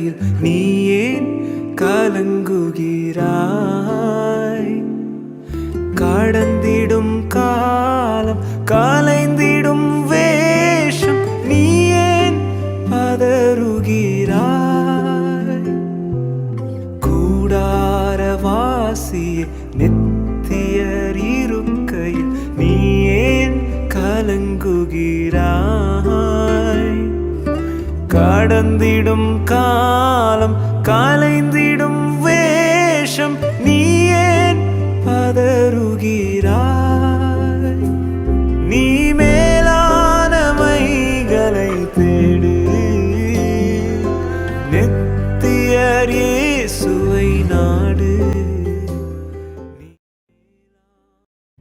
இருக்கையில் நீ ஏன் கலங்குகிறாய். கடந்திடும் காலம் காலை மறந்திடும் காலம் கலைந்திடும் வேஷம் நீ ஏன் பதறுகிறாய். நீ மேலானவைகளை தேடு. நித்தியர் இயேசுவை நாடு.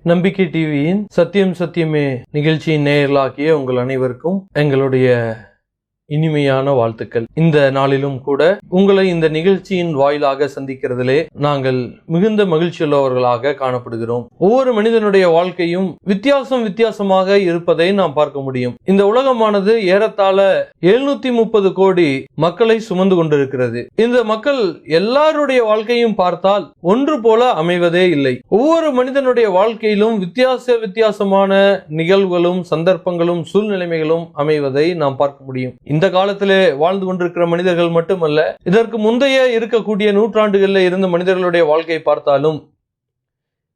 நம்பிக்கை டிவியின் சத்தியம் சத்தியமே நிகழ்ச்சியின் நேயர்களாகிய உங்கள் அனைவருக்கும் எங்களுடைய இனிமையான வாழ்த்துக்கள். இந்த நாளிலும் கூட உங்களை இந்த நிகழ்ச்சியின் வாயிலாக சந்திக்கிறதிலே நாங்கள் மிகுந்த மகிழ்ச்சியுள்ளவர்களாக காணப்படுகிறோம். ஒவ்வொரு மனிதனுடைய வாழ்க்கையும் வித்தியாசம் வித்தியாசமாக இருப்பதை நாம் பார்க்க முடியும். இந்த உலகமானது ஏறத்தாழ எழுநூத்தி முப்பது கோடி மக்களை சுமந்து கொண்டிருக்கிறது. இந்த மக்கள் எல்லாருடைய வாழ்க்கையும் பார்த்தால் ஒன்று போல அமைவதே இல்லை. ஒவ்வொரு மனிதனுடைய வாழ்க்கையிலும் வித்தியாச வித்தியாசமான நிகழ்வுகளும் சந்தர்ப்பங்களும் சூழ்நிலைமைகளும் அமைவதை நாம் பார்க்க முடியும். இந்த காலத்திலே வாழ்ந்து கொண்டிருக்கிற மனிதர்கள் மட்டுமல்ல இதற்கு முந்தைய இருக்கக்கூடிய நூற்றாண்டுகளில் இருந்த மனிதர்களுடைய வாழ்க்கை பார்த்தாலும்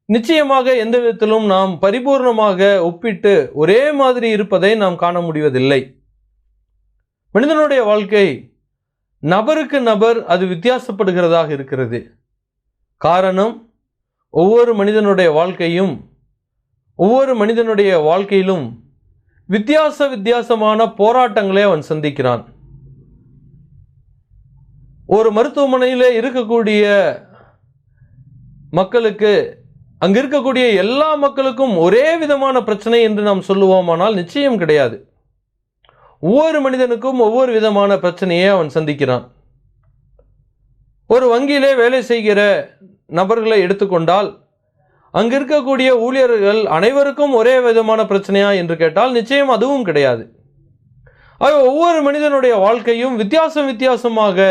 நிச்சயமாக எந்த விதத்திலும் நாம் பரிபூர்ணமாக ஒப்பிட்டு ஒரே மாதிரி இருப்பதை நாம் காண முடிவதில்லை. மனிதனுடைய வாழ்க்கை நபருக்கு நபர் அது வித்தியாசப்படுகிறதாக இருக்கிறது. காரணம் ஒவ்வொரு மனிதனுடைய வாழ்க்கையும் ஒவ்வொரு மனிதனுடைய வாழ்க்கையிலும் வித்தியாச வித்தியாசமான போராட்டங்களை அவன் சந்திக்கிறான். ஒரு மருத்துவமனையில் இருக்கக்கூடிய மக்களுக்கு அங்கே இருக்கக்கூடிய எல்லா மக்களுக்கும் ஒரே விதமான பிரச்சனை என்று நாம் சொல்லுவோமானால் நிச்சயம் கிடையாது. ஒவ்வொரு மனிதனுக்கும் ஒவ்வொரு விதமான பிரச்சனையை அவன் சந்திக்கிறான். ஒரு வங்கியிலே வேலை செய்கிற நபர்களை எடுத்துக்கொண்டால் அங்கு இருக்கக்கூடிய ஊழியர்கள் அனைவருக்கும் ஒரே விதமான பிரச்சனையா என்று கேட்டால் நிச்சயம் அதுவும் கிடையாது. ஆக ஒவ்வொரு மனிதனுடைய வாழ்க்கையும் வித்தியாசம் வித்தியாசமாக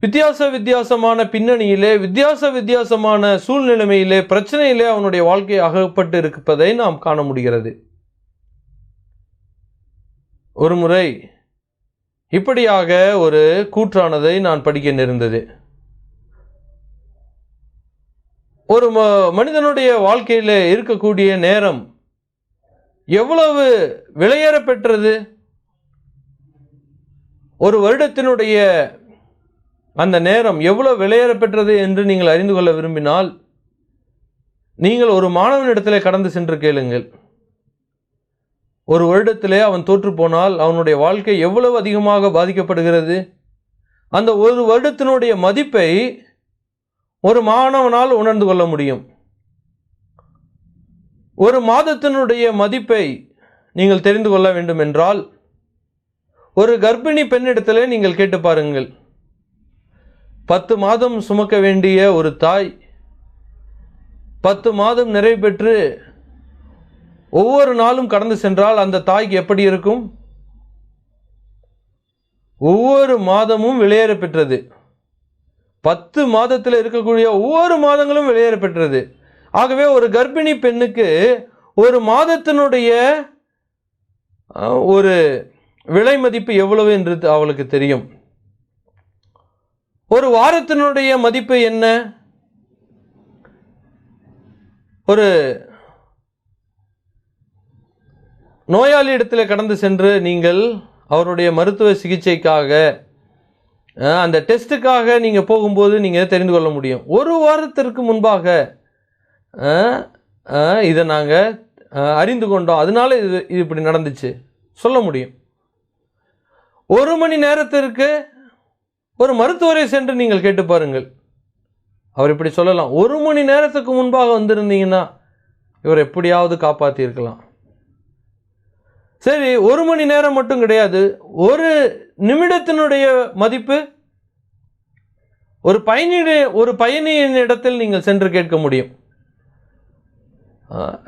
வித்தியாச வித்தியாசமான பின்னணியிலே வித்தியாச வித்தியாசமான சூழ்நிலைமையிலே பிரச்சனையிலே அவனுடைய வாழ்க்கை அகப்பட்டு இருப்பதை நாம் காண முடிகிறது. ஒரு முறை இப்படியாக ஒரு கூற்றானதை நான் படிக்க நேர்ந்தது. ஒரு ம- மனிதனுடைய வாழ்க்கையில் இருக்கக்கூடிய நேரம் எவ்வளவு விலையேற பெற்றது ஒரு வருடத்தினுடைய அந்த நேரம் எவ்வளோ விலையேற பெற்றது என்று நீங்கள் அறிந்து கொள்ள விரும்பினால் நீங்கள் ஒரு மாணவனிடத்தில் கடந்து சென்று கேளுங்கள். ஒரு வருடத்திலே அவன் தோற்று போனால் அவனுடைய வாழ்க்கை எவ்வளவு அதிகமாக பாதிக்கப்படுகிறது? அந்த ஒரு வருடத்தினுடைய மதிப்பை ஒரு மாணவனால் உணர்ந்து கொள்ள முடியும். ஒரு மாதத்தினுடைய மதிப்பை நீங்கள் தெரிந்து கொள்ள வேண்டும் என்றால் ஒரு கர்ப்பிணி பெண்ணிடத்திலே நீங்கள் கேட்டு பாருங்கள். பத்து மாதம் சுமக்க வேண்டிய ஒரு தாய் பத்து மாதம் நிறைவு பெற்று ஒவ்வொரு நாளும் கடந்து சென்றால் அந்த தாய்க்கு எப்படி இருக்கும்? ஒவ்வொரு மாதமும் விளையேற பெற்றது. பத்து மாதத்தில் இருக்கக்கூடிய ஒவ்வொரு மாதங்களும் வெளியேற பெற்றது ஆகவே ஒரு கர்ப்பிணி பெண்ணுக்கு ஒரு மாதத்தினுடைய ஒரு விலை மதிப்பு எவ்வளவு என்று அவளுக்கு தெரியும். ஒரு வாரத்தினுடைய மதிப்பு என்ன? ஒரு நோயாளி இடத்துல கடந்து சென்று நீங்கள் அவருடைய மருத்துவ சிகிச்சைக்காக அந்த டெஸ்ட்டுக்காக நீங்கள் போகும்போது நீங்கள் தெரிந்து கொள்ள முடியும். ஒரு வாரத்திற்கு முன்பாக இதை நாங்கள் அறிந்து கொண்டோம். அதனால இது இது இப்படி நடந்துச்சு. சொல்ல முடியும். ஒரு மணி நேரத்திற்கு ஒரு மருத்துவரை சென்று நீங்கள் கேட்டு பாருங்கள். அவர் இப்படி சொல்லலாம். ஒரு மணி நேரத்துக்கு முன்பாக வந்திருந்தீங்கன்னா இவர் எப்படியாவது காப்பாற்றியிருக்கலாம் சரி ஒரு மணி நேரம் மட்டும் கிடையாது. ஒரு நிமிடத்தினுடைய மதிப்பு ஒரு பயணியுடைய ஒரு பயணியின் இடத்தில் நீங்கள் சென்று கேட்க முடியும்.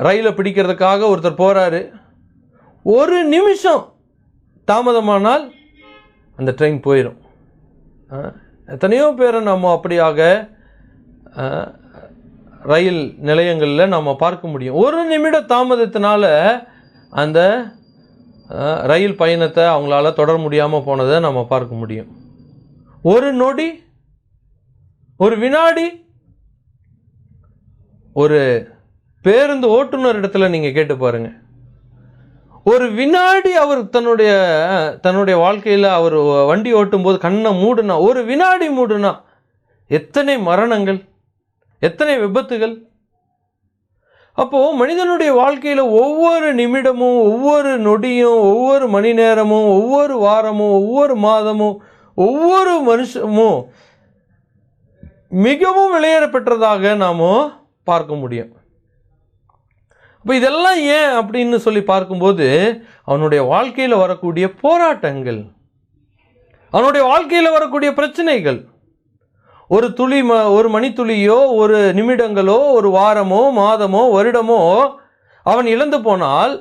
ரயிலை பிடிக்கிறதுக்காக ஒருத்தர் போகிறாரு ஒரு நிமிஷம் தாமதமானால் அந்த ட்ரெயின் போயிடும் எத்தனையோ பேரை நம்ம அப்படியாக ரயில் நிலையங்களில் நம்ம பார்க்க முடியும். ஒரு நிமிட தாமதத்தினால அந்த ரயில் பயணத்தை அவங்களால தொடர முடியாமல் போனதை நம்ம பார்க்க முடியும். ஒரு நொடி ஒரு வினாடி ஒரு பேருந்து ஓட்டுநர் இடத்துல நீங்கள் கேட்டு பாருங்க. ஒரு வினாடி அவர் தன்னுடைய தன்னுடைய வாழ்க்கையில் அவர் வண்டி ஓட்டும் போது கண்ணை மூடுனா ஒரு வினாடி மூடுனா எத்தனை மரணங்கள் எத்தனை விபத்துகள் அப்போது மனிதனுடைய வாழ்க்கையில் ஒவ்வொரு நிமிடமும் ஒவ்வொரு நொடியும் ஒவ்வொரு மணி நேரமும் ஒவ்வொரு வாரமும் ஒவ்வொரு மாதமும் ஒவ்வொரு மனுஷமும் மிகவும் விலையேறப்பெற்றதாக நாம பார்க்க முடியும். அப்போ இதெல்லாம் ஏன் அப்படின்னு சொல்லி பார்க்கும்போது அவனுடைய வாழ்க்கையில் வரக்கூடிய போராட்டங்கள் அவனுடைய வாழ்க்கையில் வரக்கூடிய பிரச்சனைகள் ஒரு துளி ம ஒரு மணித்துளியோ ஒரு நிமிடங்களோ ஒரு வாரமோ மாதமோ வருடமோ அவன் இழந்து போனால்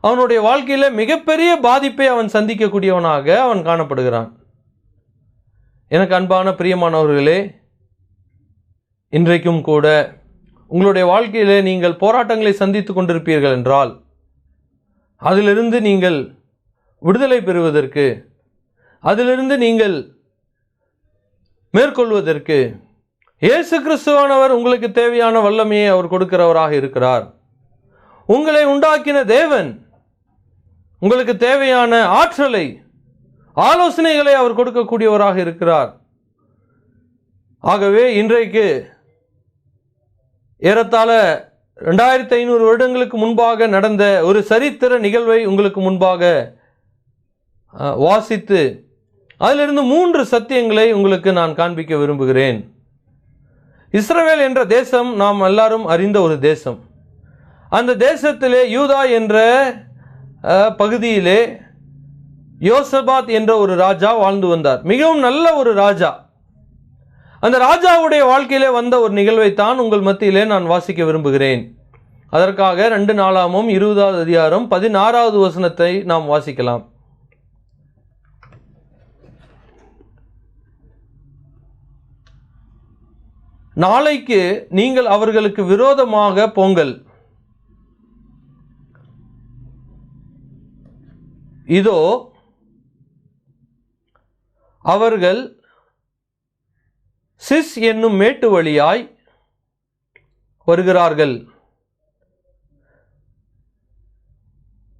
அவனுடைய வாழ்க்கையில் மிகப்பெரிய பாதிப்பை அவன் சந்திக்கக்கூடியவனாக அவன் காணப்படுகிறான். எனக்கு அன்பான பிரியமானவர்களே இன்றைக்கும் கூட உங்களுடைய வாழ்க்கையிலே நீங்கள் போராட்டங்களை சந்தித்து கொண்டிருப்பீர்கள் என்றால் அதிலிருந்து நீங்கள் விடுதலை பெறுவதற்கு அதிலிருந்து நீங்கள் மேற்கொள்வதற்கு இயேசு கிறிஸ்துவானவர் உங்களுக்கு தேவையான வல்லமையை அவர் கொடுக்கிறவராக இருக்கிறார். உங்களை உண்டாக்கின தேவன் உங்களுக்கு தேவையான ஆற்றலை ஆலோசனைகளை அவர் கொடுக்கக்கூடியவராக இருக்கிறார். ஆகவே இன்றைக்கு ஏறத்தாழ ரெண்டாயிரத்தி ஐநூறு வருடங்களுக்கு முன்பாக நடந்த ஒரு சரித்திர நிகழ்வை உங்களுக்கு முன்பாக வாசித்து அதிலிருந்து மூன்று சத்தியங்களை உங்களுக்கு நான் காண்பிக்க விரும்புகிறேன். இஸ்ரவேல் என்ற தேசம் நாம் எல்லாரும் அறிந்த ஒரு தேசம். அந்த தேசத்திலே யூதா என்ற பகுதியிலே யோசபாத் என்ற ஒரு ராஜா வாழ்ந்து வந்தார். மிகவும் நல்ல ஒரு ராஜா. அந்த ராஜாவுடைய வாழ்க்கையிலே வந்த ஒரு நிகழ்வைத்தான் உங்கள் மத்தியிலே நான் வாசிக்க விரும்புகிறேன். அதற்காக ரெண்டு நாளாமும் இருபதாவது அதிகாரம் பதினாறாவது வசனத்தை நாம் வாசிக்கலாம். நாளைக்கு நீங்கள் அவர்களுக்கு விரோதமாக போங்கள். இதோ அவர்கள் சிஸ் என்னும் மேட்டு வழியாய் வருகிறார்கள்.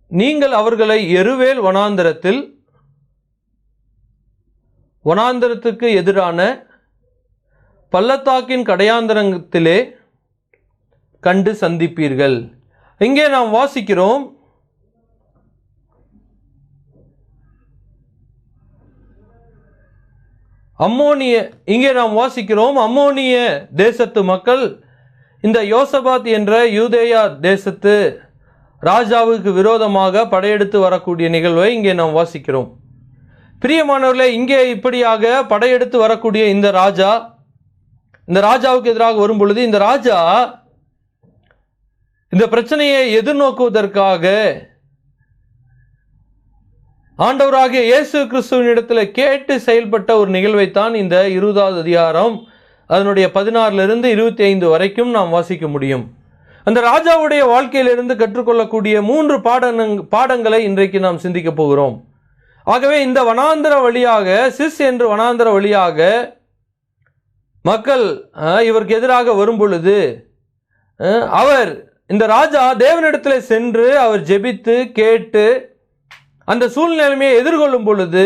நீங்கள் அவர்களை எருவேல் வனாந்திரத்தில் வனாந்திரத்துக்கு எதிரான பள்ளத்தாக்கின் கடையாந்தரத்திலே கண்டு சந்திப்பீர்கள். இங்கே நாம் வாசிக்கிறோம். அம்மோனிய இங்கே நாம் வாசிக்கிறோம். அம்மோனிய தேசத்து மக்கள் இந்த யோசபாத் என்ற யூதேயா தேசத்து ராஜாவுக்கு விரோதமாக படையெடுத்து வரக்கூடிய நிகழ்வை இங்கே நாம் வாசிக்கிறோம். பிரியமானவர்களே இங்கே இப்படியாக படையெடுத்து வரக்கூடிய இந்த ராஜா இந்த ராஜாவுக்கு எதிராக வரும் பொழுது இந்த ராஜா இந்த பிரச்சனையை எதிர்நோக்குவதற்காக ஆண்டவராகிய இயேசு கிறிஸ்துவின் இடத்துல கேட்டு செயல்பட்ட ஒரு நிகழ்வைத்தான் இந்த இருபதாவது அதிகாரம் அதனுடைய பதினாறிலிருந்து இருபத்தி ஐந்து வரைக்கும் நாம் வாசிக்க முடியும். அந்த ராஜாவுடைய வாழ்க்கையிலிருந்து கற்றுக்கொள்ளக்கூடிய மூன்று பாடனங் பாடங்களை இன்றைக்கு நாம் சிந்திக்க போகிறோம். ஆகவே இந்த வனாந்திர வழியாக சிஸ் என்று வனாந்திர வழியாக மக்கள் இவருக்கு எதிராக வரும் பொழுது அவர் இந்த ராஜா தேவனிடத்தில் சென்று அவர் ஜெபித்து கேட்டு அந்த சூழ்நிலைமையை எதிர்கொள்ளும் பொழுது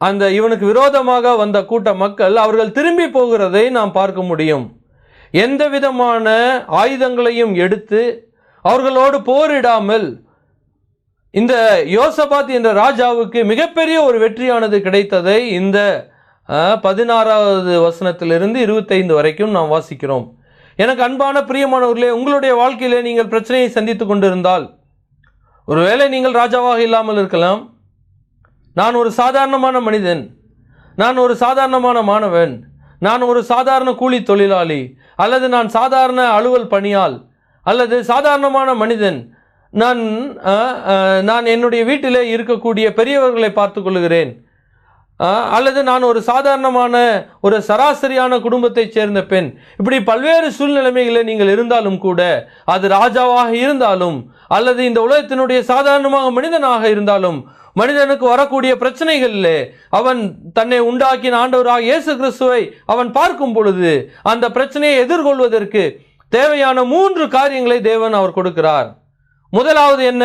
அந்த இவனுக்கு விரோதமாக வந்த கூட்ட மக்கள் அவர்கள் திரும்பி போகிறதை நாம் பார்க்க முடியும். எந்த விதமான ஆயுதங்களையும் எடுத்து அவர்களோடு போரிடாமல் இந்த யோசபாத் என்ற ராஜாவுக்கு மிகப்பெரிய ஒரு வெற்றியானது கிடைத்ததை இந்த பதினாறாவது வசனத்திலிருந்து இருபத்தைந்து வரைக்கும் நாம் வாசிக்கிறோம். எனக்கு அன்பான பிரியமானவர்களே உங்களுடைய வாழ்க்கையிலே நீங்கள் பிரச்சனையை சந்தித்து கொண்டிருந்தால் ஒருவேளை நீங்கள் ராஜாவாக இல்லாமல் இருக்கலாம். நான் ஒரு சாதாரணமான மனிதன். நான் ஒரு சாதாரணமான மாணவன். நான் ஒரு சாதாரண கூலி தொழிலாளி. அல்லது நான் சாதாரண அலுவல் பணியாள். அல்லது சாதாரணமான மனிதன். நான் நான் என்னுடைய வீட்டிலே இருக்கக்கூடிய பெரியவர்களை பார்த்து கொள்கிறேன். அல்லது நான் ஒரு சாதாரணமான ஒரு சராசரியான குடும்பத்தைச் சேர்ந்த பெண். இப்படி பல்வேறு சூழ்நிலைமைகளில் நீங்கள் இருந்தாலும் கூட அது ராஜாவாக இருந்தாலும் அல்லது இந்த உலகத்தினுடைய சாதாரணமாக மனிதனாக இருந்தாலும் மனிதனுக்கு வரக்கூடிய பிரச்சனைகளிலே அவன் தன்னை உண்டாக்கின ஆண்டவராக இயேசு கிறிஸ்துவை அவன் பார்க்கும் பொழுது அந்த பிரச்சனையை எதிர்கொள்வதற்கு தேவையான மூன்று காரியங்களை தேவன் அவர் கொடுக்கிறார். முதலாவது என்ன?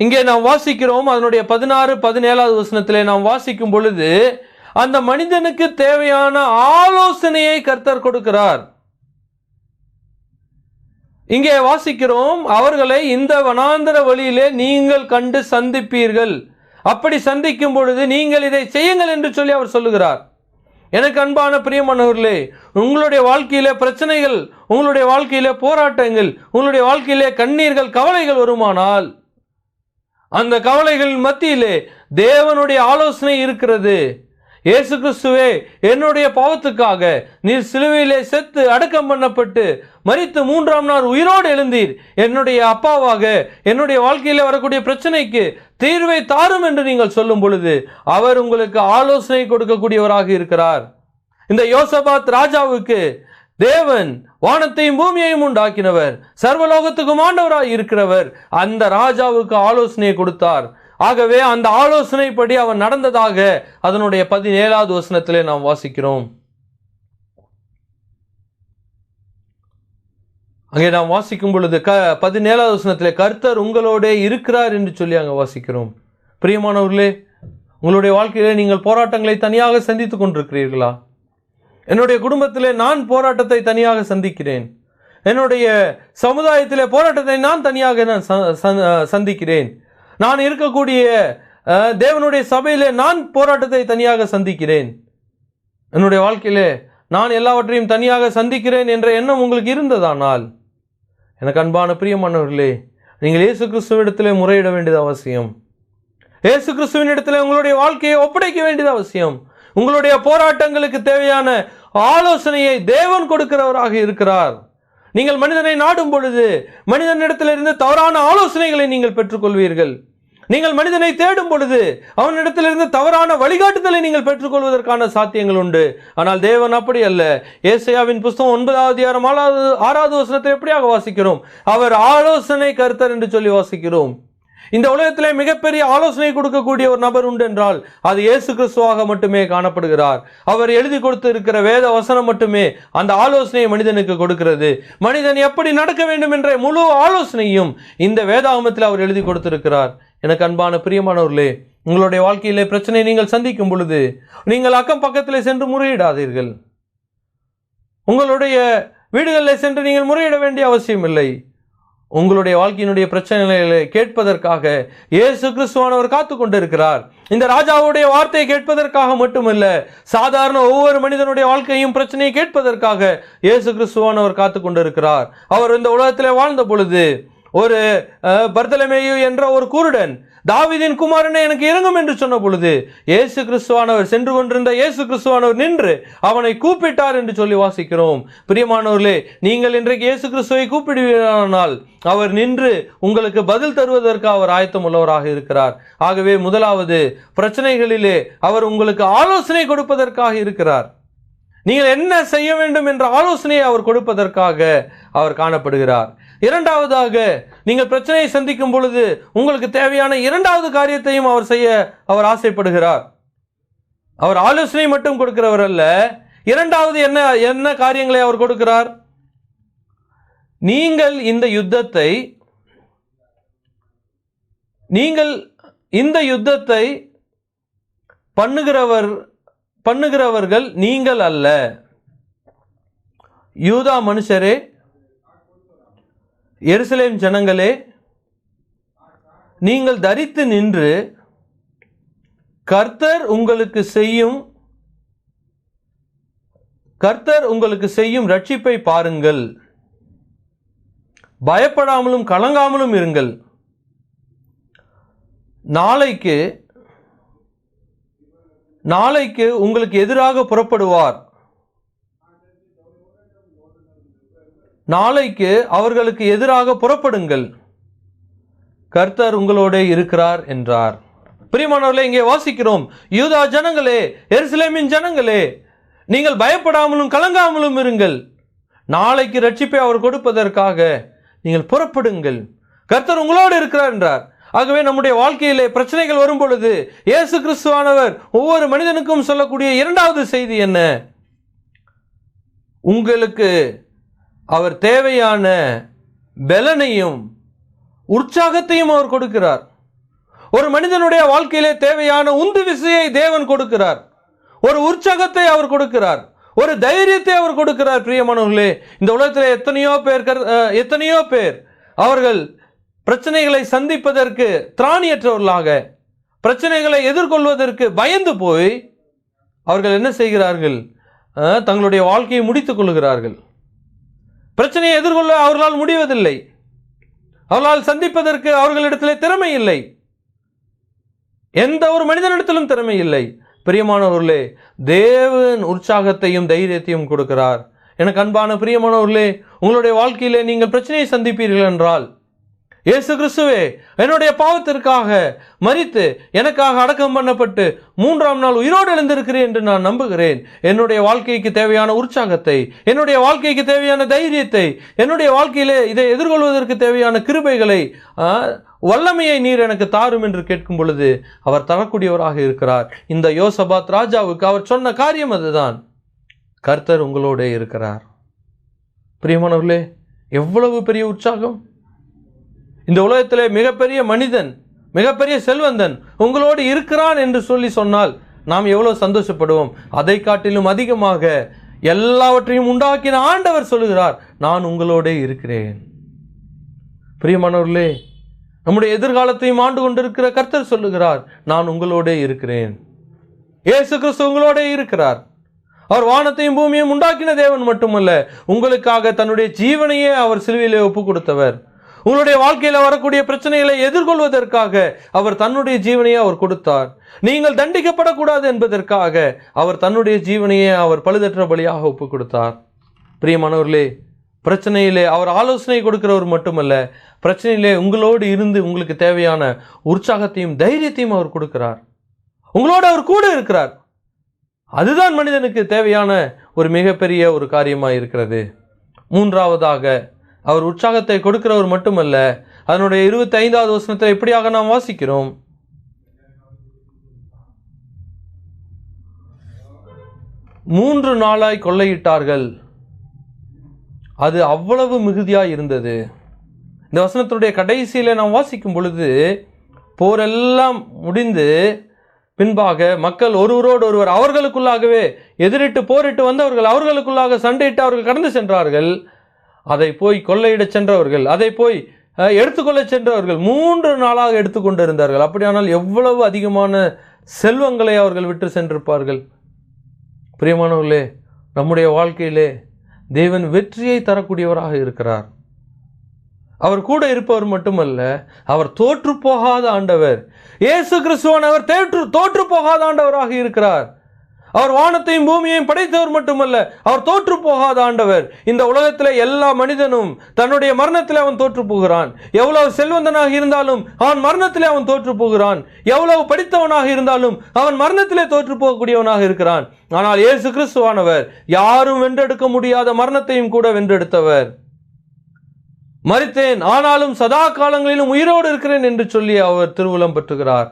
இங்கே நாம் வாசிக்கிறோம் அதனுடைய பதினாறு பதினேழாவது வசனத்திலே நாம் வாசிக்கும் பொழுது அந்த மனிதனுக்கு தேவையான ஆலோசனையை கர்த்தர் கொடுக்கிறார். இங்கே வாசிக்கிறோம் அவர்களை இந்த வனாந்தர வழியிலே நீங்கள் கண்டு சந்திப்பீர்கள். அப்படி சந்திக்கும் பொழுது நீங்கள் இதை செய்யுங்கள் என்று சொல்லி அவர் சொல்லுகிறார். எனக்கு அன்பான பிரியமானவர்களே உங்களுடைய வாழ்க்கையில பிரச்சனைகள் உங்களுடைய வாழ்க்கையிலே போராட்டங்கள் உங்களுடைய வாழ்க்கையிலே கண்ணீர்கள் கவலைகள் வருமானால் அந்த கவலைகள் மத்தியிலே தேவனுடைய ஆலோசனை இருக்கிறது. இயேசு கிறிஸ்துவே என்னுடைய பாவத்துக்காக நீர் சிலுவையிலே செத்து அடக்கம் பண்ணப்பட்டு மறித்து மூன்றாம் நாள் உயிரோடு எழுந்தீர். என்னுடைய அப்பாவாக என்னுடைய வாழ்க்கையில் வரக்கூடிய பிரச்சனைக்கு தீர்வை தாரும் என்று நீங்கள் சொல்லும் பொழுது அவர் உங்களுக்கு ஆலோசனை கொடுக்கக்கூடியவராக இருக்கிறார். இந்த யோசபாத் ராஜாவுக்கு தேவன் வானத்தையும் பூமியையும் உண்டாக்கினவர். சர்வலோகத்துக்கும் ஆண்டவராய் இருக்கிறவர். அந்த ராஜாவுக்கு ஆலோசனையை கொடுத்தார். ஆகவே அந்த ஆலோசனைப்படி அவன் நடந்ததாக அதனுடைய பதினேழாவது வசனத்திலே நாம் வாசிக்கிறோம். அங்கே நாம் வாசிக்கும் பொழுது க பதினேழாவது வசனத்திலே கர்த்தர் உங்களோடே இருக்கிறார் என்று சொல்லி அங்கே வாசிக்கிறோம். பிரியமானவர்களே உங்களுடைய வாழ்க்கையிலே நீங்கள் போராட்டங்களை தனியாக சந்தித்துக் கொண்டிருக்கிறீர்களா? என்னுடைய குடும்பத்திலே நான் போராட்டத்தை தனியாக சந்திக்கிறேன். என்னுடைய சமுதாயத்திலே போராட்டத்தை நான் தனியாக நான் ச- சந்திக்கிறேன். நான் இருக்கக்கூடிய தேவனுடைய சபையிலே நான் போராட்டத்தை தனியாக சந்திக்கிறேன். என்னுடைய வாழ்க்கையிலே நான் எல்லாவற்றையும் தனியாக சந்திக்கிறேன் என்ற எண்ணம் உங்களுக்கு இருந்ததானால் எனக்கு அன்பான பிரியமானவர்களே நீங்கள் இயேசு கிறிஸ்துவிடத்திலே முறையிட வேண்டியது அவசியம். இயேசு கிறிஸ்துவின் இடத்துல உங்களுடைய வாழ்க்கையை ஒப்படைக்க வேண்டியது அவசியம். உங்களுடைய போராட்டங்களுக்கு தேவையான ஆலோசனையை தேவன் கொடுக்கிறவராக இருக்கிறார். நீங்கள் மனிதனை நாடும் பொழுது மனிதனிடத்திலிருந்து தவறான ஆலோசனைகளை நீங்கள் பெற்றுக்கொள்வீர்கள். நீங்கள் மனிதனை தேடும் பொழுது அவனிடத்திலிருந்து தவறான வழிகாட்டுதலை நீங்கள் பெற்றுக்கொள்வதற்கான சாத்தியங்கள் உண்டு. ஆனால் தேவன் அப்படி அல்ல. ஏசையாவின் புஸ்தகம் ஒன்பதாவது ஆறாவது ஆறாவது வசனத்தை எப்படியாக வாசிக்கிறோம்? அவர் ஆலோசனை கருத்தர் என்று சொல்லி வாசிக்கிறோம். இந்த உலகத்திலே மிகப்பெரிய ஆலோசனை கொடுக்கக்கூடிய ஒரு நபர் உண்டு என்றால் அது இயேசு கிறிஸ்துவாக மட்டுமே காணப்படுகிறார். அவர் எழுதி கொடுத்து இருக்கிற வேத வசனம் மட்டுமே அந்த ஆலோசனையை மனிதனுக்கு கொடுக்கிறது. மனிதன் எப்படி நடக்க வேண்டும் என்ற முழு ஆலோசனையும் இந்த வேதாகமத்தில் அவர் எழுதி கொடுத்திருக்கிறார். எனக்கு அன்பான பிரியமானவர்களே உங்களுடைய வாழ்க்கையிலே பிரச்சனை நீங்கள் சந்திக்கும் பொழுது நீங்கள் அக்கம் பக்கத்திலே சென்று முறையிடாதீர்கள். உங்களுடைய வீடுகளில் சென்று நீங்கள் முறையிட வேண்டிய அவசியம் இல்லை உங்களுடைய வாழ்க்கையினுடைய பிரச்சனைகளை கேட்பதற்காக இயேசு கிறிஸ்துவானவர் காத்து கொண்டிருக்கிறார் இந்த ராஜாவுடைய வார்த்தையை கேட்பதற்காக மட்டுமல்ல சாதாரண ஒவ்வொரு மனிதனுடைய வாழ்க்கையும் பிரச்சனையை கேட்பதற்காக இயேசு கிறிஸ்துவானவர் காத்து கொண்டிருக்கிறார் அவர் இந்த உலகத்தில் வாழ்ந்த பொழுது ஒரு பர்தலமேயு என்ற ஒரு குருடன் தாவிதின் குமாரனை எனக்கு இறங்கும் என்று சொன்ன பொழுது இயேசு கிறிஸ்துவானவர் சென்று கொண்டிருந்த இயேசு கிறிஸ்துவானவர் நின்று அவனை கூப்பிட்டார் என்று சொல்லி வாசிக்கிறோம். பிரியமானவர்களே நீங்கள் இன்றைக்கு இயேசு கிறிஸ்துவை கூப்பிடுவீரானால் அவர் நின்று உங்களுக்கு பதில் தருவதற்கு அவர் ஆயத்தம் உள்ளவராக இருக்கிறார். ஆகவே முதலாவது பிரச்சனைகளிலே அவர் உங்களுக்கு ஆலோசனை கொடுப்பதற்காக இருக்கிறார். நீங்கள் என்ன செய்ய வேண்டும் என்ற ஆலோசனையை அவர் கொடுப்பதற்காக அவர் காணப்படுகிறார். இரண்டாவதாக நீங்கள் பிரச்சனையை சந்திக்கும் பொழுது உங்களுக்கு தேவையான இரண்டாவது காரியத்தையும் அவர் செய்ய அவர் ஆசைப்படுகிறார். அவர் ஆலோசனை மட்டும் கொடுக்கிறவர் அல்ல. இரண்டாவது என்ன என்ன காரியங்களை அவர் கொடுக்கிறார்? நீங்கள் இந்த யுத்தத்தை நீங்கள் இந்த யுத்தத்தை பண்ணுகிறவர் பண்ணுகிறவர்கள் நீங்கள் அல்ல. யூதா மனுஷரே எருசலேம் ஜனங்களே நீங்கள் தரித்து நின்று கர்த்தர் உங்களுக்கு செய்யும் கர்த்தர் உங்களுக்கு செய்யும் ரட்சிப்பை பாருங்கள். பயப்படாமலும் கலங்காமலும் இருங்கள். நாளைக்கு நாளைக்கு உங்களுக்கு எதிராக புறப்படுவார். நாளைக்கு அவர்களுக்கு எதிராக புறப்படுங்கள். கர்த்தர் உங்களோட இருக்கிறார் என்றார். பிரியமானவர்களே இங்கே வாசிக்கிறோம். யூதா ஜனங்களே எருசலேமின் ஜனங்களே நீங்கள் பயப்படாமலும் கலங்காமலும் இருங்கள். நாளைக்கு ரட்சிப்பை அவர் கொடுப்பதற்காக நீங்கள் புறப்படுங்கள். கர்த்தர் உங்களோடு இருக்கிறார் என்றார். ஆகவே நம்முடைய வாழ்க்கையிலே பிரச்சனைகள் வரும் பொழுது இயேசு கிறிஸ்துவானவர் ஒவ்வொரு மனிதனுக்கும் சொல்லக்கூடிய இரண்டாவது செய்தி என்ன? உங்களுக்கு அவர் தேவையான பலனையும் உற்சாகத்தையும் அவர் கொடுக்கிறார். ஒரு மனிதனுடைய வாழ்க்கையிலே தேவையான உந்து விசையை தேவன் கொடுக்கிறார். ஒரு உற்சாகத்தை அவர் கொடுக்கிறார். ஒரு தைரியத்தை அவர் கொடுக்கிறார் பிரியமானவர்களே. இந்த உலகத்தில் எத்தனையோ பேர் எத்தனையோ பேர் அவர்கள் பிரச்சனைகளை சந்திப்பதற்கு திராணியற்றவர்களாக பிரச்சனைகளை எதிர்கொள்வதற்கு பயந்து போய் அவர்கள் என்ன செய்கிறார்கள்? தங்களுடைய வாழ்க்கையை முடித்துக் கொள்கிறார்கள் பிரச்சனையை எதிர்கொள்ள அவர்களால் முடிவதில்லை. அவர்களால் சந்திப்பதற்கு அவர்களிடத்திலே திறமை இல்லை. எந்த ஒரு மனிதனிடத்திலும் திறமை இல்லை. பிரியமானவர்களே தேவன் உற்சாகத்தையும் தைரியத்தையும் கொடுக்கிறார். எனக்கு அன்பான பிரியமானவர்களே உங்களுடைய வாழ்க்கையிலே நீங்கள் பிரச்சனையை சந்திப்பீர்கள் என்றால் இயேசு கிறிஸ்துவே என்னுடைய பாவத்திற்காக மறித்து எனக்காக அடக்கம் பண்ணப்பட்டு மூன்றாம் நாள் உயிரோடு எழுந்திருக்கிறேன் என்று நான் நம்புகிறேன். என்னுடைய வாழ்க்கைக்கு தேவையான உற்சாகத்தை என்னுடைய வாழ்க்கைக்கு தேவையான தைரியத்தை என்னுடைய வாழ்க்கையிலே இதை எதிர்கொள்வதற்கு தேவையான கிருபைகளை வல்லமையை நீர் எனக்கு தாரும் என்று கேட்கும் பொழுது அவர் தரக்கூடியவராக இருக்கிறார். இந்த யோசபாத் ராஜாவுக்கு அவர் சொன்ன காரியம் அதுதான். கர்த்தர் உங்களோட இருக்கிறார். பிரியமானவர்களே எவ்வளவு பெரிய உற்சாகம்? இந்த உலகத்திலே மிகப்பெரிய மனிதன் மிகப்பெரிய செல்வந்தன் உங்களோடு இருக்கிறான் என்று சொல்லி சொன்னால் நாம் எவ்வளோ சந்தோஷப்படுவோம். அதை காட்டிலும் அதிகமாக எல்லாவற்றையும் உண்டாக்கின ஆண்டவர் சொல்லுகிறார் நான் உங்களோடே இருக்கிறேன். பிரியமானவர்களே நம்முடைய எதிர்காலத்தையும் ஆண்டு கொண்டிருக்கிற கர்த்தர் சொல்லுகிறார் நான் உங்களோடே இருக்கிறேன். இயேசு கிறிஸ்து உங்களோடே இருக்கிறார். அவர் வானத்தையும் பூமியையும் உண்டாக்கின தேவன் மட்டுமல்ல உங்களுக்காக தன்னுடைய ஜீவனையே அவர் சிலுவையிலே ஒப்பு கொடுத்தவர். உங்களுடைய வாழ்க்கையில் வரக்கூடிய பிரச்சனைகளை எதிர்கொள்வதற்காக அவர் தன்னுடைய ஜீவனையை அவர் கொடுத்தார். நீங்கள் தண்டிக்கப்படக்கூடாது என்பதற்காக அவர் தன்னுடைய ஜீவனையை அவர் பழுதற்ற பலியாக ஒப்பு கொடுத்தார். பிரியமானவர்களே பிரச்சனையிலே அவர் ஆலோசனை கொடுக்கிறவர் மட்டுமல்ல பிரச்சனையிலே உங்களோடு இருந்து உங்களுக்கு தேவையான உற்சாகத்தையும் தைரியத்தையும் அவர் கொடுக்கிறார். உங்களோடு அவர் கூட இருக்கிறார். அதுதான் மனிதனுக்கு தேவையான ஒரு மிகப்பெரிய ஒரு காரியமாக இருக்கிறது. மூன்றாவதாக அவர் உற்சாகத்தை கொடுக்கிறவர் மட்டுமல்ல அதனுடைய இருபத்தி ஐந்தாவது வசனத்தை எப்படியாக நாம் வாசிக்கிறோம்? மூன்று நாளாய் கொள்ளையிட்டார்கள். அது அவ்வளவு மிகுதியாக இருந்தது. இந்த வசனத்தினுடைய கடைசியில் நாம் வாசிக்கும் பொழுது போரெல்லாம் முடிந்து பின்பாக மக்கள் ஒருவரோடு ஒருவர் அவர்களுக்குள்ளாகவே எதிரிட்டு போரிட்டு வந்தவர்கள் அவர்களுக்குள்ளாக சண்டையிட்டு அவர்கள் கடந்து சென்றார்கள். அதை போய் கொள்ளையிடச் சென்றவர்கள் அதை போய் எடுத்துக்கொள்ளச் சென்றவர்கள் மூன்று நாளாக எடுத்துக்கொண்டிருந்தார்கள் அப்படியானால் எவ்வளவு அதிகமான செல்வங்களை அவர்கள் விட்டு சென்றிருப்பார்கள்? பிரியமானவர்களே நம்முடைய வாழ்க்கையிலே தேவன் வெற்றியை தரக்கூடியவராக இருக்கிறார். அவர் கூட இருப்பவர் மட்டுமல்ல அவர் தோற்று போகாத ஆண்டவர் இயேசு கிறிஸ்துவன் அவர் தேற்று தோற்று போகாத ஆண்டவராக இருக்கிறார். அவர் வானத்தையும் பூமியையும் படைத்தவர் மட்டுமல்ல அவர் தோற்று போகாத ஆண்டவர். இந்த உலகத்தில் எல்லா மனிதனும் தன்னுடைய மரணத்தில் அவன் தோற்று போகிறான். எவ்வளவு செல்வந்தனாக இருந்தாலும் அவன் மரணத்தில் அவன் தோற்று போகிறான். எவ்வளவு படித்தவனாக இருந்தாலும் அவன் மரணத்திலே தோற்று போகக்கூடியவனாக இருக்கிறான். ஆனால் இயேசு கிறிஸ்துவானவர் யாரும் வென்றெடுக்க முடியாத மரணத்தையும் கூட வென்றெடுத்தவர். மறித்தேன் ஆனாலும் சதா காலங்களிலும் உயிரோடு இருக்கிறேன் என்று சொல்லி அவர் திருவுளம் பெற்றுகிறார்.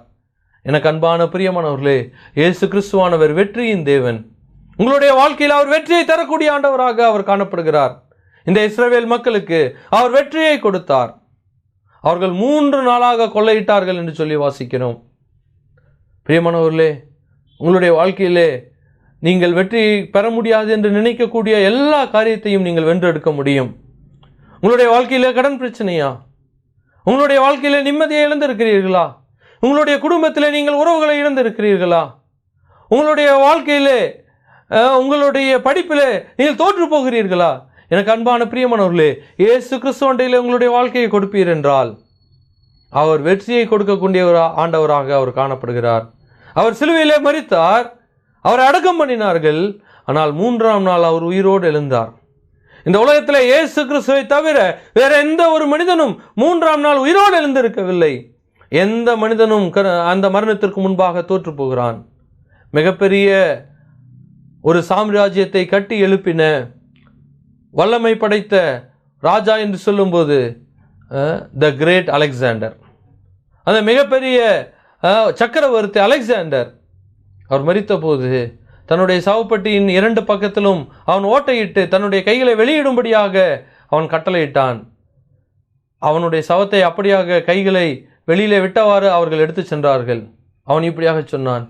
எனக்கு அன்பான பிரியமானவர்களே இயேசு கிறிஸ்துவானவர் வெற்றியின் தேவன். உங்களுடைய வாழ்க்கையில் அவர் வெற்றியை தரக்கூடிய ஆண்டவராக அவர் காணப்படுகிறார். இந்த இஸ்ரவேல் மக்களுக்கு அவர் வெற்றியை கொடுத்தார். அவர்கள் மூன்று நாளாக கொள்ளையிட்டார்கள் என்று சொல்லி வாசிக்கிறோம். பிரியமானவர்களே உங்களுடைய வாழ்க்கையிலே நீங்கள் வெற்றி பெற முடியாது என்று நினைக்கக்கூடிய எல்லா காரியத்தையும் நீங்கள் வென்றெடுக்க முடியும். உங்களுடைய வாழ்க்கையில் கடன் பிரச்சனையா? உங்களுடைய வாழ்க்கையில் நிம்மதியை இழந்திருக்கிறீர்களா? உங்களுடைய குடும்பத்தில் நீங்கள் உறவுகளை இழந்திருக்கிறீர்களா? உங்களுடைய வாழ்க்கையிலே உங்களுடைய படிப்பில் நீங்கள் தோற்று போகிறீர்களா? எனக்கு அன்பான பிரியமானவர்களே இயேசு கிறிஸ்துவண்டையில் உங்களுடைய வாழ்க்கையை கொடுப்பீர் என்றால் அவர் வெற்றியை கொடுக்கக்கூடிய ஒரு ஆண்டவராக அவர் காணப்படுகிறார். அவர் சிலுவையிலே மறித்தார் அவர் அடக்கம் பண்ணினார்கள் ஆனால் மூன்றாம் நாள் அவர் உயிரோடு எழுந்தார். இந்த உலகத்தில் இயேசு கிறிஸ்துவை தவிர வேற எந்த ஒரு மனிதனும் மூன்றாம் நாள் உயிரோடு எழுந்திருக்கவில்லை. எந்த மனிதனும் அந்த மரணத்திற்கு முன்பாக தோற்று போகிறான் மிகப்பெரிய ஒரு சாம்ராஜ்யத்தை கட்டி எழுப்பின வல்லமை படைத்த ராஜா என்று சொல்லும்போது த கிரேட் அலெக்சாண்டர் அந்த மிகப்பெரிய சக்கரவர்த்தி அலெக்சாண்டர் அவர் மறித்தபோது தன்னுடைய சவப்பட்டியின் இரண்டு பக்கத்திலும் அவன் ஓட்டையிட்டு தன்னுடைய கைகளை வெளியிடும்படியாக அவன் கட்டளையிட்டான். அவனுடைய சவத்தை அப்படியாக கைகளை வெளியிலே விட்டவாறு அவர்கள் எடுத்துச் சென்றார்கள். அவன் இப்படியாக சொன்னான்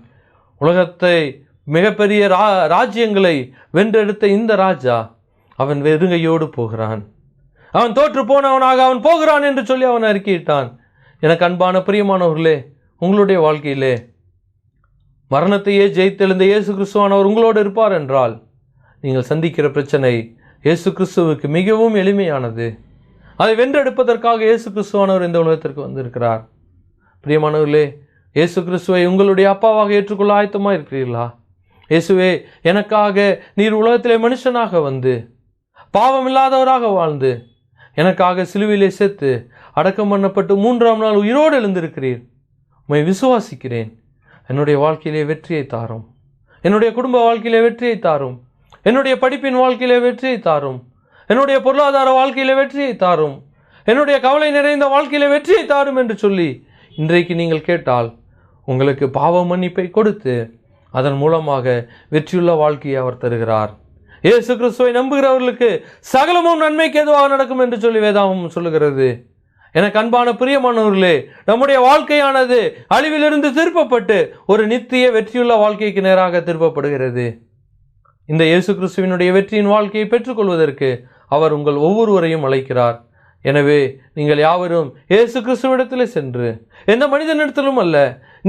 உலகத்தை மிகப்பெரிய ரா ராஜ்யங்களை வென்றெடுத்த இந்த ராஜா அவன் வெறுங்கையோடு போகிறான். அவன் தோற்று போனவனாக அவன் போகிறான் என்று சொல்லி அவன் அறிக்கையிட்டான். எனக்கு அன்பான பிரியமானவர்களே உங்களுடைய வாழ்க்கையிலே மரணத்தையே ஜெயித்தெழுந்த இயேசு கிறிஸ்துவானவர் உங்களோடு இருப்பார் என்றால் நீங்கள் சந்திக்கிற பிரச்சனை இயேசு கிறிஸ்துவுக்கு மிகவும் எளிமையானது. அதை வென்றெடுப்பதற்காக இயேசு கிறிஸ்துவானவர் இந்த உலகத்திற்கு வந்திருக்கிறார். பிரியமானவர்களே இயேசு கிறிஸ்துவை உங்களுடைய அப்பாவாக ஏற்றுக்கொள்ள ஆயத்தமாக இருக்கிறீர்களா? இயேசுவே எனக்காக நீர் உலகத்திலே மனுஷனாக வந்து பாவம் இல்லாதவராக வாழ்ந்து எனக்காக சிலுவையிலே சேர்த்து அடக்கம் பண்ணப்பட்டு மூன்றாம் நாள் உயிரோடு எழுந்திருக்கிறீர். உண்மை விசுவாசிக்கிறேன். என்னுடைய வாழ்க்கையிலே வெற்றியை தாரும். என்னுடைய குடும்ப வாழ்க்கையிலே வெற்றியை தாரும். என்னுடைய படிப்பின் வாழ்க்கையிலே வெற்றியை தாரும். என்னுடைய பொருளாதார வாழ்க்கையில் வெற்றியை தாரும். என்னுடைய கவலை நிறைந்த வாழ்க்கையில் வெற்றியை தாரும் என்று சொல்லி இன்றைக்கு நீங்கள் கேட்டால் உங்களுக்கு பாவ மன்னிப்பை கொடுத்து அதன் மூலமாக வெற்றியுள்ள வாழ்க்கையை அவர் தருகிறார். இயேசு கிறிஸ்துவை நம்புகிறவர்களுக்கு சகலமும் நன்மைக்கு எதுவாக நடக்கும் என்று சொல்லி வேதாகமம் சொல்லுகிறது. எனக்கு அன்பான பிரியமானவர்களே நம்முடைய வாழ்க்கையானது அழிவிலிருந்து திருப்பப்பட்டு ஒரு நித்திய வெற்றியுள்ள வாழ்க்கைக்கு நேராக திருப்பப்படுகிறது. இந்த இயேசு கிறிஸ்துவினுடைய வெற்றியின் வாழ்க்கையை பெற்றுக்கொள்வதற்கு அவர் உங்கள் ஒவ்வொருவரையும் அழைக்கிறார். எனவே நீங்கள் யாவரும் இயேசு கிறிஸ்துவிடத்திலே சென்று எந்த மனிதனிடத்திலும் அல்ல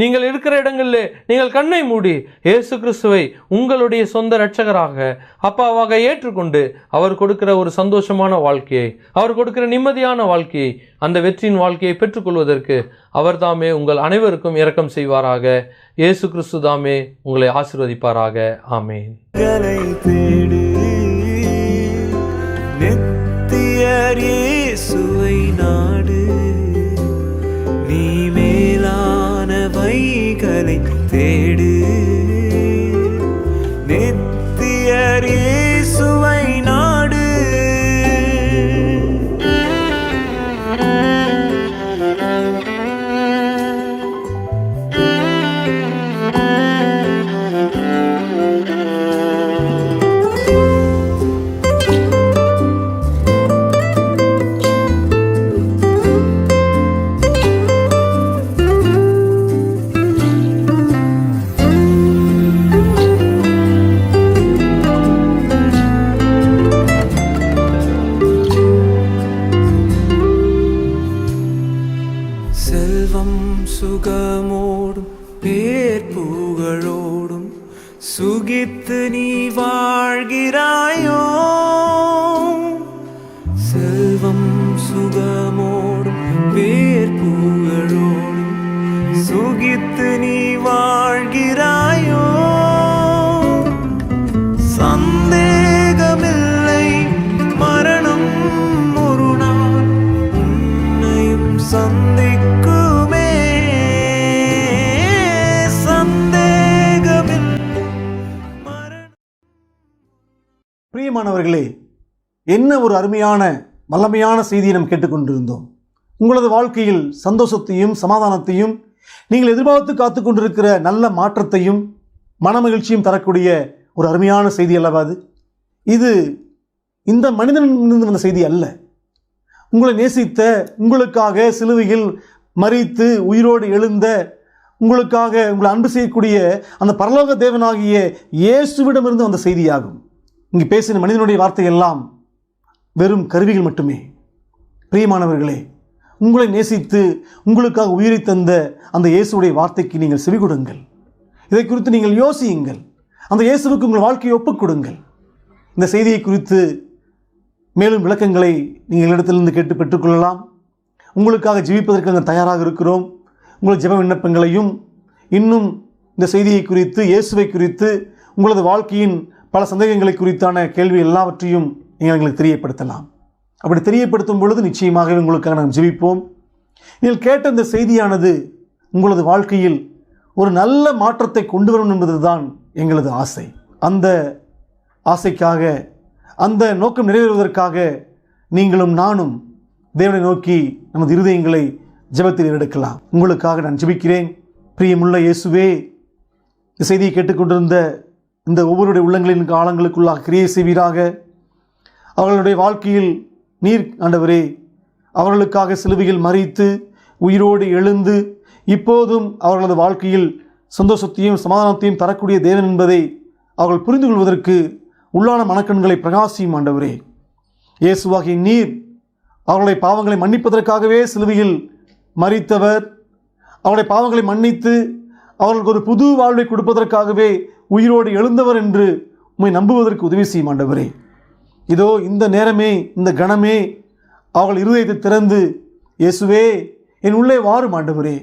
நீங்கள் இருக்கிற இடங்களிலே நீங்கள் கண்ணை மூடி இயேசு கிறிஸ்துவை உங்களுடைய சொந்த இரட்சகராக அப்பாவாக ஏற்றுக்கொண்டு அவர் கொடுக்கிற ஒரு சந்தோஷமான வாழ்க்கையை அவர் கொடுக்கிற நிம்மதியான வாழ்க்கையை அந்த வெற்றியின் வாழ்க்கையை பெற்றுக்கொள்வதற்கு அவர் தாமே உங்கள் அனைவருக்கும் இரக்கம் செய்வாராக. இயேசு கிறிஸ்து தாமே உங்களை ஆசீர்வதிப்பாராக. ஆமேன். தேடு. சுகித்து நீ வாழ்கிறாயோ? சந்தேகமில்லை மரணம் ஒரு நாள் உன்னையும் சந்திக்குமே. சந்தேகமில்லை பிரியமானவர்களே என்ன ஒரு அருமையான வல்லமையான செய்தியை நாம் கேட்டுக்கொண்டிருந்தோம். உங்களது வாழ்க்கையில் சந்தோஷத்தையும் சமாதானத்தையும் நீங்கள் எதிர்பார்த்து காத்து கொண்டிருக்கிற நல்ல மாற்றத்தையும் மனமகிழ்ச்சியும் தரக்கூடிய ஒரு அருமையான செய்தி அல்லவா அது? இது இந்த மனிதனிலிருந்து வந்த செய்தி அல்ல. உங்களை நேசித்த உங்களுக்காக சிலுவையில் மறித்து உயிரோடு எழுந்த உங்களுக்காக உங்களை அன்பு செய்யக்கூடிய அந்த பரலோக தேவனாகிய இயேசுவிடமிருந்து அந்த செய்தியாகும். இங்கு பேசின மனிதனுடைய வார்த்தை எல்லாம் வெறும் கருவிகள் மட்டுமே. பிரியமானவர்களே உங்களை நேசித்து உங்களுக்காக உயிரை தந்த அந்த இயேசுடைய வார்த்தைக்கு நீங்கள் செவி கொடுங்கள். இதை குறித்து நீங்கள் யோசியுங்கள். அந்த இயேசுவுக்கு உங்கள் வாழ்க்கையை ஒப்புக் கொடுங்கள். இந்த செய்தியை குறித்து மேலும் விளக்கங்களை நீங்கள் இடத்திலிருந்து கேட்டு பெற்றுக்கொள்ளலாம். உங்களுக்காக ஜீவிப்பதற்கு நாங்கள் தயாராக இருக்கிறோம். உங்கள் ஜெப விண்ணப்பங்களையும் இன்னும் இந்த செய்தியை குறித்து இயேசுவை குறித்து உங்களது வாழ்க்கையின் பல சந்தேகங்களை குறித்தான கேள்வி எல்லாவற்றையும் நீங்கள் எங்களுக்கு தெரியப்படுத்தலாம். அப்படி தெரியப்படுத்தும் பொழுது நிச்சயமாகவே உங்களுக்காக நாம் ஜெபிப்போம். நீங்கள் கேட்ட இந்த செய்தியானது உங்களது வாழ்க்கையில் ஒரு நல்ல மாற்றத்தை கொண்டு வரும் என்பதுதான் எங்களது ஆசை. அந்த ஆசைக்காக அந்த நோக்கம் நிறைவேறுவதற்காக நீங்களும் நானும் தேவனை நோக்கி நமது இருதயங்களை ஜெபத்தில் எடுக்கலாம் உங்களுக்காக நான் ஜெபிக்கிறேன். பிரியமுள்ள இயேசுவே இந்த செய்தியை கேட்டுக்கொண்டிருந்த இந்த ஒவ்வொருடைய உள்ளங்களின் காலங்களுக்குள்ளாக கிரியை செய்வீராக. அவர்களுடைய வாழ்க்கையில் நீர் ஆண்டவரே அவர்களுக்காக சிலுவையில் மறித்து உயிரோடு எழுந்து இப்போதும் அவர்களது வாழ்க்கையில் சந்தோஷத்தையும் சமாதானத்தையும் தரக்கூடிய தேவன் என்பதை அவர்கள் புரிந்து கொள்வதற்கு உள்ளான மனக்கண்களை பிரகாசியும் ஆண்டவரே. இயேசுவாகிய நீர் அவர்களை பாவங்களை மன்னிப்பதற்காகவே சிலுவையில் மறித்தவர். அவருடைய பாவங்களை மன்னித்து அவர்களுக்கு ஒரு புது வாழ்வை கொடுப்பதற்காகவே உயிரோடு எழுந்தவர் என்று உண்மை நம்புவதற்கு உதவி செய்யும் ஆண்டவரே. இதோ இந்த நேரமே இந்த கணமே அவர்கள் இருதயத்தை திறந்து இயேசுவே என் உள்ளே வாரும் ஆண்டவரே.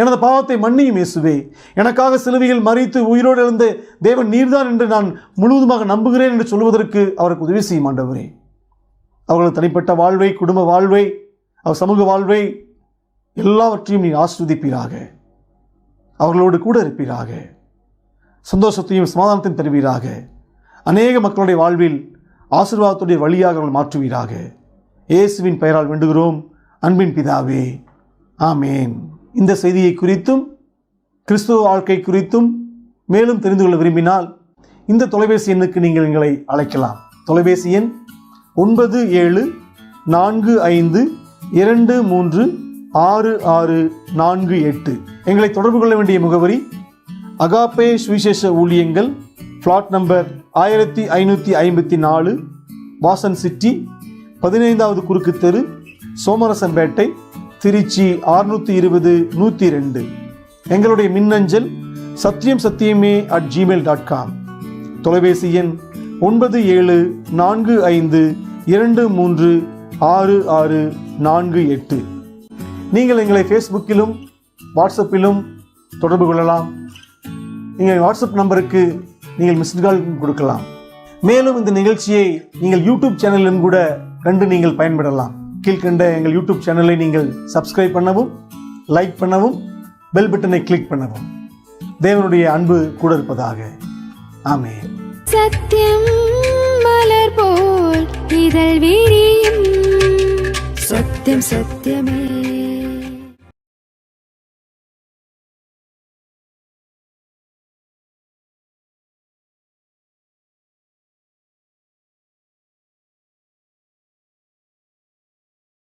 எனது பாவத்தை மன்னியும் இயேசுவே. எனக்காக சிலுவையில் மறித்து உயிரோடு எழுந்த தேவன் நீர்தான் என்று நான் முழுவதுமாக நம்புகிறேன் என்று சொல்வதற்கு அவருக்கு உதவி செய்யும் ஆண்டவரே. அவர்களது தனிப்பட்ட வாழ்வை குடும்ப வாழ்வை அவர் சமூக வாழ்வை எல்லாவற்றையும் நீ ஆஸ்வதிப்பீராக. அவர்களோடு கூட இருப்பீராக. சந்தோஷத்தையும் சமாதானத்தையும் தருவீராக. அநேக மக்களுடைய வாழ்வில் ஆசீர்வாதத்துடைய வழியாக அவர்கள் மாற்றுவீராக. இயேசுவின் பெயரால் வேண்டுகிறோம். அன்பின் பிதாவே ஆமேன். இந்த செய்தியை குறித்தும் கிறிஸ்துவ வாழ்க்கை குறித்தும் மேலும் தெரிந்து கொள்ள விரும்பினால் இந்த தொலைபேசி எண்ணுக்கு நீங்கள் எங்களை அழைக்கலாம். தொலைபேசி எண் ஒன்பது ஏழு நான்கு ஐந்து இரண்டு மூன்று ஆறு ஆறு நான்கு எட்டு. எங்களை தொடர்பு கொள்ள வேண்டிய முகவரி அகாப்பே சுவிசேஷ ஊழியங்கள் ஃப்ளாட் நம்பர் ஆயிரத்தி ஐநூற்றி ஐம்பத்தி நாலு வாசன் சிட்டி பதினைந்தாவது குறுக்கு தெரு சோமரசம்பேட்டை திருச்சி ஆறுநூற்றி இருபது நூற்றி ரெண்டு எங்களுடைய மின்னஞ்சல் சத்தியம் சத்தியமே அட் ஜிமெயில் டாட் காம் தொலைபேசி எண் ஒன்பது ஏழு நான்கு ஐந்து இரண்டு மூன்று ஆறு ஆறு நான்கு எட்டு. நீங்கள் எங்களை ஃபேஸ்புக்கிலும் வாட்ஸ்அப்பிலும் தொடர்பு கொள்ளலாம். எங்கள் வாட்ஸ்அப் நம்பருக்கு நீங்கள் மிஸ்டு கால் கொடுக்கலாம். மேலும் இந்த நிகழ்ச்சியை நீங்கள் யூடியூப் சேனலிலும் கூட கண்டு நீங்கள் பயன்படலாம் கீழ்கண்ட எங்கள் யூடியூப் சேனலை நீங்கள் சப்ஸ்கிரைப் பண்ணவும் லைக் பண்ணவும் பெல் பட்டனை கிளிக் பண்ணவும். தேவனுடைய அன்பு கூட இருப்பதாக. ஆமென். சத்தியம் மலர் போல் இதழ் விரியும். சத்தியம் சத்தியமே.